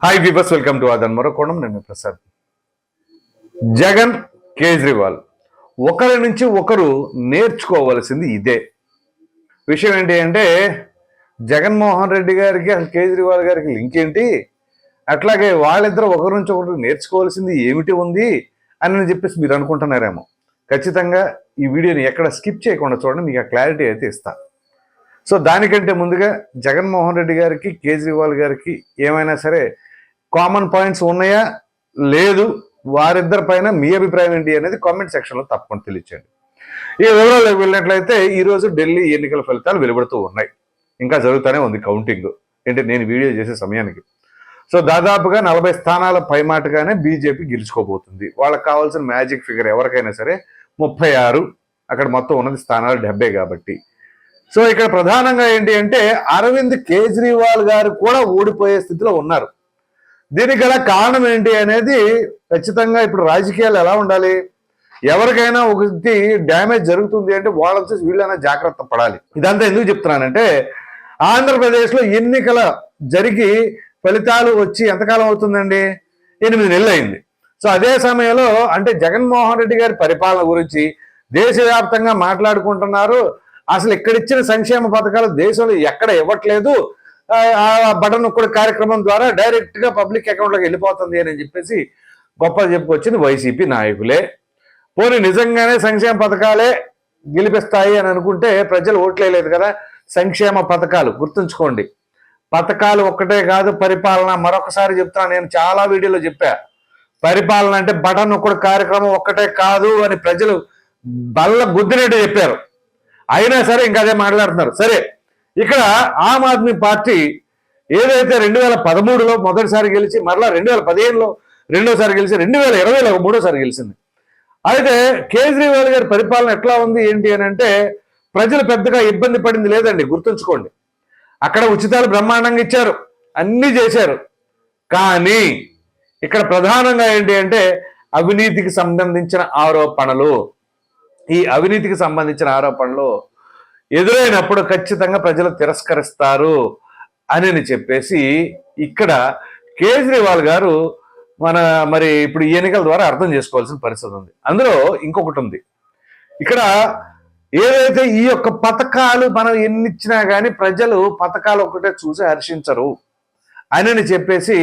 Hi viewers welcome to అదన్ మరొకోణం నేను ప్రసాద్ జగన్ కేజ్రీవాల్ ఒకరి నుంచి ఒకరు నేర్చుకోవలసింది ఇదే. విషయం ఏంటి అంటే జగన్మోహన్ రెడ్డి గారికి అసలు కేజ్రీవాల్ గారికి లింక్ ఏంటి? అట్లాగే వాళ్ళిద్దరు ఒకరి నుంచి ఒకరు నేర్చుకోవాల్సింది ఏమిటి ఉంది అని చెప్పేసి మీరు అనుకుంటున్నారేమో. ఖచ్చితంగా ఈ వీడియోని ఎక్కడ స్కిప్ చేయకుండా చూడండి మీకు ఆ క్లారిటీ అయితే ఇస్తాను సో దానికంటే ముందుగా జగన్మోహన్ రెడ్డి గారికి కేజ్రీవాల్ గారికి ఏమైనా సరే కామన్ పాయింట్స్ ఉన్నాయా? లేదు. వారిద్దరి పైన మీ అభిప్రాయం ఏంటి అనేది కామెంట్ సెక్షన్లో తప్పకుండా తెలియచేయండి. ఈ వివరాలకు వెళ్ళినట్లయితే ఈరోజు ఢిల్లీ ఎన్నికల ఫలితాలు వెలువడుతూ ఉన్నాయి. ఇంకా జరుగుతూనే ఉంది కౌంటింగ్ అంటే నేను వీడియో చేసే సమయానికి. సో దాదాపుగా నలభై స్థానాల పైమాటగానే బీజేపీ గెలుచుకోబోతుంది. వాళ్ళకి కావాల్సిన మ్యాజిక్ ఫిగర్ ఎవరికైనా సరే ముప్పై ఆరు. అక్కడ మొత్తం ఉన్నది స్థానాలు డెబ్బై కాబట్టి. సో ఇక్కడ ప్రధానంగా ఏంటి అంటే అరవింద్ కేజ్రీవాల్ గారు కూడా ఓడిపోయే స్థితిలో ఉన్నారు. దీనికి గల కారణం ఏంటి అనేది ఖచ్చితంగా ఇప్పుడు రాజకీయాలు ఎలా ఉండాలి? ఎవరికైనా ఒకటి డ్యామేజ్ జరుగుతుంది అంటే వాళ్ళ చూసి వీళ్ళైనా జాగ్రత్త పడాలి. ఇదంతా ఎందుకు చెప్తున్నానంటే ఆంధ్రప్రదేశ్లో ఎన్నికల జరిగి ఫలితాలు వచ్చి ఎంతకాలం అవుతుందండి? ఎనిమిది నెలలు అయింది సో అదే సమయంలో అంటే జగన్మోహన్ రెడ్డి గారి పరిపాలన గురించి దేశవ్యాప్తంగా మాట్లాడుకుంటున్నారు. అసలు ఇక్కడిచ్చిన సంక్షేమ పథకాలు దేశంలో ఎక్కడ ఇవ్వట్లేదు. బటన్ ఒక్కడి కార్యక్రమం ద్వారా డైరెక్ట్గా పబ్లిక్ అకౌంట్లోకి వెళ్ళిపోతుంది అని చెప్పేసి గొప్ప చెప్పుకొచ్చింది వైసీపీ నాయకులే. పోనీ నిజంగానే సంక్షేమ పథకాలే గెలిపిస్తాయి అని అనుకుంటే ప్రజలు ఓట్లేదు కదా. సంక్షేమ పథకాలు గుర్తుంచుకోండి. పథకాలు ఒక్కటే కాదు పరిపాలన మరొకసారి చెప్తాను నేను చాలా వీడియోలో చెప్పా. పరిపాలన అంటే బటన్ ఒక్కడి కార్యక్రమం ఒక్కటే కాదు అని ప్రజలు బల్ల గుద్దినట్టు చెప్పారు. అయినా సరే ఇంకా అదే మాట్లాడుతున్నారు. సరే ఇక్కడ ఆమ్ ఆద్మీ పార్టీ ఏదైతే రెండు వేల పదమూడులో మొదటిసారి గెలిచి మరలా రెండు వేల పదిహేనులో రెండోసారి గెలిచి రెండు వేల ఇరవైలో మూడోసారి గెలిచింది. అయితే కేజ్రీవాల్ గారి పరిపాలన ఎట్లా ఉంది ఏంటి అని అంటే ప్రజలు పెద్దగా ఇబ్బంది పడింది లేదండి గుర్తుంచుకోండి. అక్కడ ఉచితాలు బ్రహ్మాండంగా ఇచ్చారు అన్నీ చేశారు. కానీ ఇక్కడ ప్రధానంగా ఏంటి అంటే అవినీతికి సంబంధించిన ఆరోపణలు. ఈ అవినీతికి సంబంధించిన ఆరోపణలు ఎదురైనప్పుడు ఖచ్చితంగా ప్రజలు తిరస్కరిస్తారు అని చెప్పేసి ఇక్కడ కేజ్రీవాల్ గారు మన మరి ఇప్పుడు ఈ ఎన్నికల ద్వారా అర్థం చేసుకోవాల్సిన పరిస్థితి ఉంది. అందులో ఇంకొకటి ఉంది. ఇక్కడ ఏదైతే ఈ యొక్క పథకాలు మనం ఎన్నిచ్చినా కానీ ప్రజలు పథకాలు ఒకటే చూసి హర్షించరు అని చెప్పేసి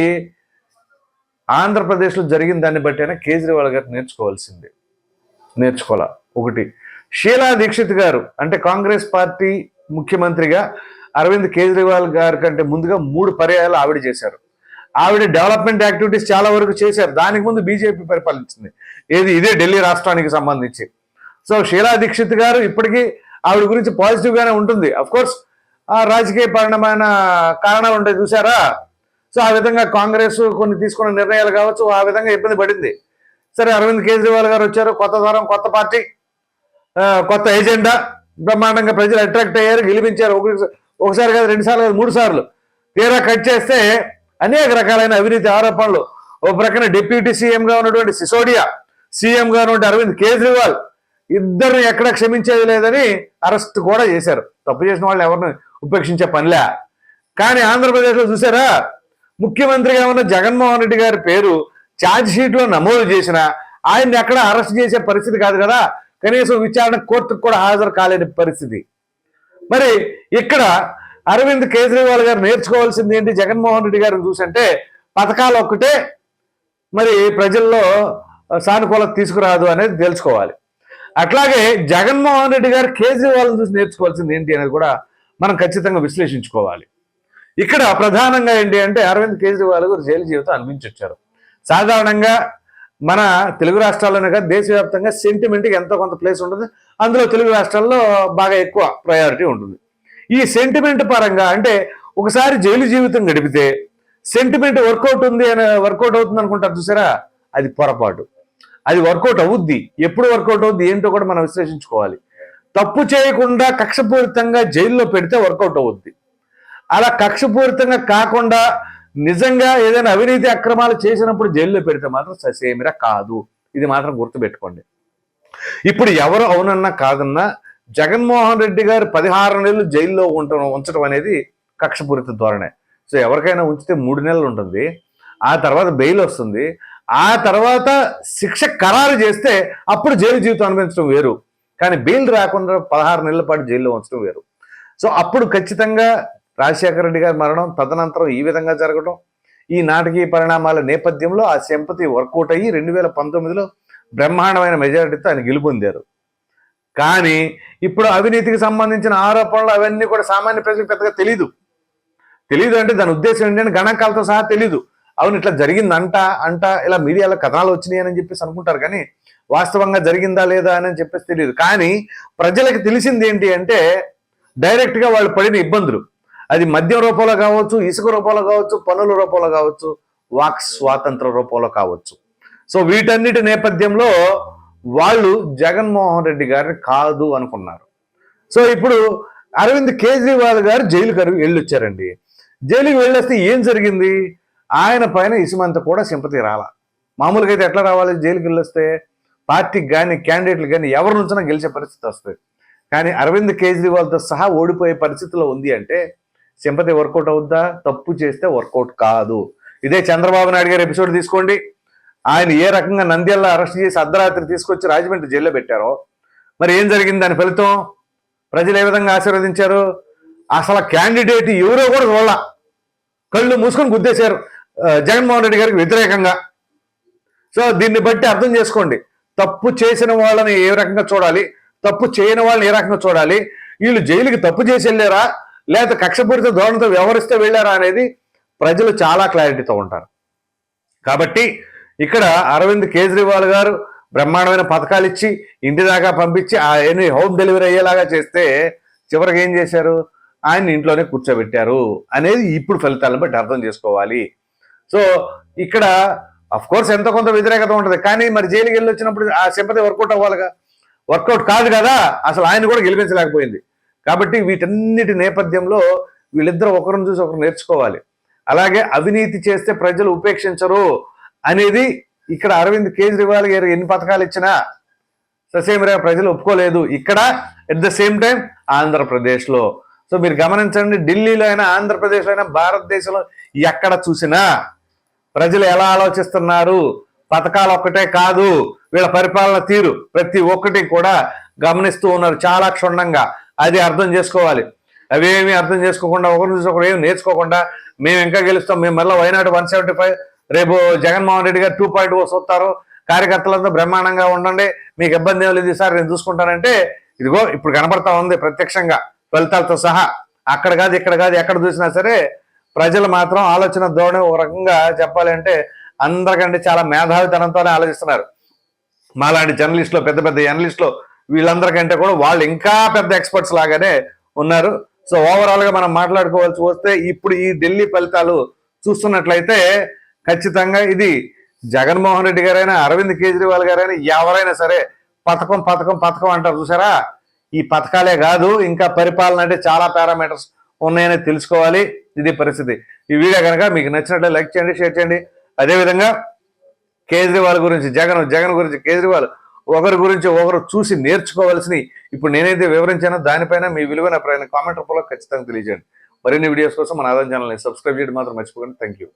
ఆంధ్రప్రదేశ్లో జరిగిన దాన్ని బట్టి అయినా కేజ్రీవాల్ గారు నేర్చుకోవాల్సింది. నేర్చుకోవాలా? ఒకటి. షీలా దీక్షిత్ గారు అంటే కాంగ్రెస్ పార్టీ ముఖ్యమంత్రిగా అరవింద్ కేజ్రీవాల్ గారి కంటే ముందుగా మూడు పర్యాయాలు ఆవిడ చేశారు. ఆవిడ డెవలప్మెంట్ యాక్టివిటీస్ చాలా వరకు చేశారు. దానికి ముందు బీజేపీ పరిపాలించింది. ఏది ఇదే ఢిల్లీ రాష్ట్రానికి సంబంధించి. సో షీలా దీక్షిత్ గారు ఇప్పటికీ ఆవిడ గురించి పాజిటివ్గానే ఉంటుంది. అఫ్ కోర్స్ ఆ రాజకీయ పరిణామైన కారణాలు ఉంటాయి చూసారా సో ఆ విధంగా కాంగ్రెస్ కొన్ని తీసుకున్న నిర్ణయాలు కావచ్చు ఆ విధంగా ఇబ్బంది పడింది. సరే అరవింద్ కేజ్రీవాల్ గారు వచ్చారు కొత్త తరం కొత్త పార్టీ. కొత్త ఎజెండా. బ్రహ్మాండంగా ప్రజలు అట్రాక్ట్ అయ్యారు గెలిపించారు. ఒకసారి కాదు రెండు సార్లు కాదు మూడు సార్లు. తీరా కట్ చేస్తే అనేక రకాలైన అవినీతి ఆరోపణలు. ఓ ప్రక్కన డిప్యూటీ సీఎంగా ఉన్నటువంటి సిసోడియా సీఎంగా ఉన్నటువంటి అరవింద్ కేజ్రీవాల్ ఇద్దరిని ఎక్కడ క్షమించేది లేదని అరెస్ట్ కూడా చేశారు. తప్పు చేసిన వాళ్ళు ఎవరిని ఉపేక్షించే పనిలే. కానీ ఆంధ్రప్రదేశ్లో చూసారా ముఖ్యమంత్రిగా ఉన్న జగన్మోహన్ రెడ్డి గారి పేరు ఛార్జ్ షీట్లో నమోదు చేసిన ఆయన్ని ఎక్కడ అరెస్ట్ చేసే పరిస్థితి కాదు కదా. కనీసం విచారణ కోర్టుకు కూడా హాజరు కాలేని పరిస్థితి. మరి ఇక్కడ అరవింద్ కేజ్రీవాల్ గారు నేర్చుకోవాల్సింది ఏంటి? జగన్మోహన్ రెడ్డి గారిని చూసంటే పథకాలు ఒక్కటే మరి ప్రజల్లో సానుకూలత తీసుకురాదు అనేది తెలుసుకోవాలి అట్లాగే జగన్మోహన్ రెడ్డి గారు కేజ్రీవాల్ని చూసి నేర్చుకోవాల్సింది ఏంటి అనేది కూడా మనం ఖచ్చితంగా విశ్లేషించుకోవాలి. ఇక్కడ ప్రధానంగా ఏంటి అంటే అరవింద్ కేజ్రీవాల్ గారు జైలు జీవితం అనిపించొచ్చారు సాధారణంగా మన తెలుగు రాష్ట్రాల్లోనే కాదు దేశవ్యాప్తంగా సెంటిమెంట్కి ఎంతో కొంత ప్లేస్ ఉంటుంది. అందులో తెలుగు రాష్ట్రాల్లో బాగా ఎక్కువ ప్రయారిటీ ఉంటుంది. ఈ సెంటిమెంట్ పరంగా అంటే ఒకసారి జైలు జీవితం గడిపితే సెంటిమెంట్ వర్కౌట్ ఉంది అని వర్కౌట్ అవుతుంది అనుకుంటారు చూసారా? అది పొరపాటు. అది వర్కౌట్ అవుద్ది. ఎప్పుడు వర్కౌట్ అవుద్ది ఏంటో కూడా మనం విశ్లేషించుకోవాలి. తప్పు చేయకుండా కక్షపూరితంగా జైల్లో పెడితే వర్కౌట్ అవుద్ది. అలా కక్షపూరితంగా కాకుండా నిజంగా ఏదైనా అవినీతి అక్రమాలు చేసినప్పుడు జైల్లో పెడితే మాత్రం ససేమిరా కాదు. ఇది మాత్రం గుర్తుపెట్టుకోండి. ఇప్పుడు ఎవరు అవునన్నా కాదన్నా జగన్మోహన్ రెడ్డి గారు పదిహారు నెలలు జైల్లో ఉండటం ఉంచడం అనేది కక్షపూరిత ధోరణే. సో ఎవరికైనా ఉంచితే మూడు నెలలు ఉంటుంది. ఆ తర్వాత బెయిల్ వస్తుంది. ఆ తర్వాత శిక్ష ఖరారు చేస్తే అప్పుడు జైలు జీవితం అనుభవించడం వేరు. కానీ బెయిల్ రాకుండా పదహారు నెలల పాటు జైల్లో ఉంచడం వేరు. సో అప్పుడు ఖచ్చితంగా రాజశేఖర రెడ్డి గారి మరణం తదనంతరం ఈ విధంగా జరగడం. ఈ నాటకీయ పరిణామాల నేపథ్యంలో ఆ సింపతి వర్కౌట్ అయ్యి రెండు వేల పంతొమ్మిదిలో బ్రహ్మాండమైన మెజారిటీతో ఆయన గెలుపొందారు. కానీ ఇప్పుడు అవినీతికి సంబంధించిన ఆరోపణలు అవన్నీ కూడా సామాన్య ప్రజలకు పెద్దగా తెలీదు. తెలీదు అంటే దాని ఉద్దేశం ఏంటంటే గణాంకాలతో సహా తెలీదు. అవును ఇట్లా జరిగిందంట అంట ఇలా మీడియాలో కథనాలు వచ్చినాయి అని చెప్పేసి అనుకుంటారు కానీ వాస్తవంగా జరిగిందా లేదా అని చెప్పేసి తెలియదు కానీ ప్రజలకు తెలిసింది ఏంటి అంటే డైరెక్ట్గా వాళ్ళు పడిన ఇబ్బందులు. అది మద్యం రూపంలో కావచ్చు ఇసుక రూపంలో కావచ్చు పనుల రూపంలో కావచ్చు వాక్ స్వాతంత్ర రూపంలో కావచ్చు. సో వీటన్నిటి నేపథ్యంలో వాళ్ళు జగన్మోహన్ రెడ్డి గారిని కాదు అనుకున్నారు. సో ఇప్పుడు అరవింద్ కేజ్రీవాల్ గారు జైలుకి వెళ్ళొచ్చారండి. జైలుకి వెళ్ళొస్తే ఏం జరిగింది? ఆయన పైన ఇసుమంత కూడా సింపతి రాలా. మామూలుగా అయితే ఎట్లా రావాలి? జైలుకి వెళ్ళొస్తే పార్టీకి కానీ క్యాండిడేట్లు కానీ ఎవరి నుంచినా గెలిచే పరిస్థితి వస్తుంది. కానీ అరవింద్ కేజ్రీవాల్తో సహా ఓడిపోయే పరిస్థితిలో ఉంది అంటే సింపతి వర్కౌట్ అవుద్దా? తప్పు చేస్తే వర్కౌట్ కాదు. ఇదే చంద్రబాబు నాయుడు గారి ఎపిసోడ్ తీసుకోండి. ఆయన ఏ రకంగా నంద్యాల అరెస్ట్ చేసి అర్ధరాత్రి తీసుకొచ్చి రాజమండ్రి జైల్లో పెట్టారో? మరి ఏం జరిగింది? దాని ఫలితం? ప్రజలు ఏ విధంగా ఆశీర్వదించారు? అసలు క్యాండిడేట్ ఎవరో కూడా చూడాల. కళ్ళు మూసుకొని గుద్దేశారు జగన్మోహన్ రెడ్డి గారికి వ్యతిరేకంగా. సో దీన్ని బట్టి అర్థం చేసుకోండి. తప్పు చేసిన వాళ్ళని ఏ రకంగా చూడాలి? తప్పు చేయని వాళ్ళని ఏ రకంగా చూడాలి? వీళ్ళు జైలుకి తప్పు చేసి వెళ్ళారా? లేదా కక్షపూరిత ధోరణితో వ్యవహరిస్తే వెళ్ళారా అనేది ప్రజలు చాలా క్లారిటీతో ఉంటారు. కాబట్టి ఇక్కడ అరవింద్ కేజ్రీవాల్ గారు బ్రహ్మాండమైన పథకాలు ఇచ్చి ఇంటి దాకా పంపించి ఆయన హోమ్ డెలివరీ అయ్యేలాగా చేస్తే చివరికి ఏం చేశారు? ఆయన ఇంట్లోనే కూర్చోబెట్టారు అనేది ఇప్పుడు ఫలితాలను బట్టి అర్థం చేసుకోవాలి. సో ఇక్కడ అఫ్ కోర్స్ ఎంతో కొంత వ్యతిరేకత ఉంటుంది. కానీ మరి జైలుకి వెళ్ళి వచ్చినప్పుడు ఆ సింపతి వర్కౌట్ అవ్వాలిగా. వర్కౌట్ కాదు కదా. అసలు ఆయన కూడా గెలిపించలేకపోయింది. కాబట్టి వీటన్నిటి నేపథ్యంలో వీళ్ళిద్దరూ ఒకరిని చూసి ఒకరు నేర్చుకోవాలి. అలాగే అవినీతి చేస్తే ప్రజలు ఉపేక్షించరు అనేది ఇక్కడ అరవింద్ కేజ్రీవాల్ గారు ఎన్ని పథకాలు ఇచ్చినా ససేమిరా ప్రజలు ఒప్పుకోలేదు. ఇక్కడ ఎట్ ద సేమ్ టైం ఆంధ్రప్రదేశ్లో. సో మీరు గమనించండి ఢిల్లీలో అయినా ఆంధ్రప్రదేశ్లో అయినా భారతదేశంలో ఎక్కడ చూసినా ప్రజలు ఎలా ఆలోచిస్తున్నారు? పథకాలు ఒక్కటే కాదు వీళ్ళ పరిపాలన తీరు ప్రతి ఒక్కటి కూడా గమనిస్తూ ఉన్నారు చాలా క్షుణ్ణంగా. అది అర్థం చేసుకోవాలి. అవేమి అర్థం చేసుకోకుండా ఒకరి నుంచి ఒకరు ఏమి నేర్చుకోకుండా మేము ఇంకా గెలుస్తాం. మేము మళ్ళీ వైనాడు వన్ సెవెంటీ ఫైవ్ రేపు జగన్మోహన్ రెడ్డి గారు టూ పాయింట్ ఓ చూస్తారు కార్యకర్తలంతా బ్రహ్మాండంగా ఉండండి. మీకు ఇబ్బంది ఏం లేదు సార్ నేను చూసుకుంటానంటే ఇదిగో ఇప్పుడు కనబడతా ఉంది ప్రత్యక్షంగా ఫలితాలతో సహా. అక్కడ కాదు ఇక్కడ కాదు ఎక్కడ చూసినా సరే ప్రజలు మాత్రం ఆలోచన ధోరణి ఒక రకంగా చెప్పాలంటే అందరికంటే చాలా మేధావితనంతోనే ఆలోచిస్తున్నారు. మాలాంటి జర్నలిస్టులు పెద్ద పెద్ద జర్నలిస్టులు వీళ్ళందరికంటే కూడా వాళ్ళు ఇంకా పెద్ద ఎక్స్పర్ట్స్ లాగానే ఉన్నారు. సో ఓవరాల్గా మనం మాట్లాడుకోవాల్సి వస్తే ఇప్పుడు ఈ ఢిల్లీ ఫలితాలు చూస్తున్నట్లయితే ఖచ్చితంగా ఇది జగన్మోహన్ రెడ్డి గారైనా అరవింద్ కేజ్రీవాల్ గారైనా ఎవరైనా సరే పథకం పథకం పథకం అంటారు చూసారా? ఈ పథకాలే కాదు ఇంకా పరిపాలన అంటే చాలా పారామీటర్స్ ఉన్నాయని తెలుసుకోవాలి. ఇది పరిస్థితి. ఈ వీడియో కనుక మీకు నచ్చినట్లే లైక్ చేయండి షేర్ చేయండి. అదేవిధంగా కేజ్రీవాల్ గురించి జగన్ జగన్ గురించి కేజ్రీవాల్ ఒకరి గురించి ఒకరు చూసి నేర్చుకోవాల్సినవి. ఇప్పుడు నేనైతే వివరించానో దానిపైన మీ విలువైన ప్రయాణ కామెంట్ రూపంలో ఖచ్చితంగా తెలియజేయండి. మరిన్ని వీడియోస్ కోసం మన ఆదాయం ఛానల్ని సబ్స్క్రైబ్ చేయడం మాత్రం మర్చిపోకండి. Thank you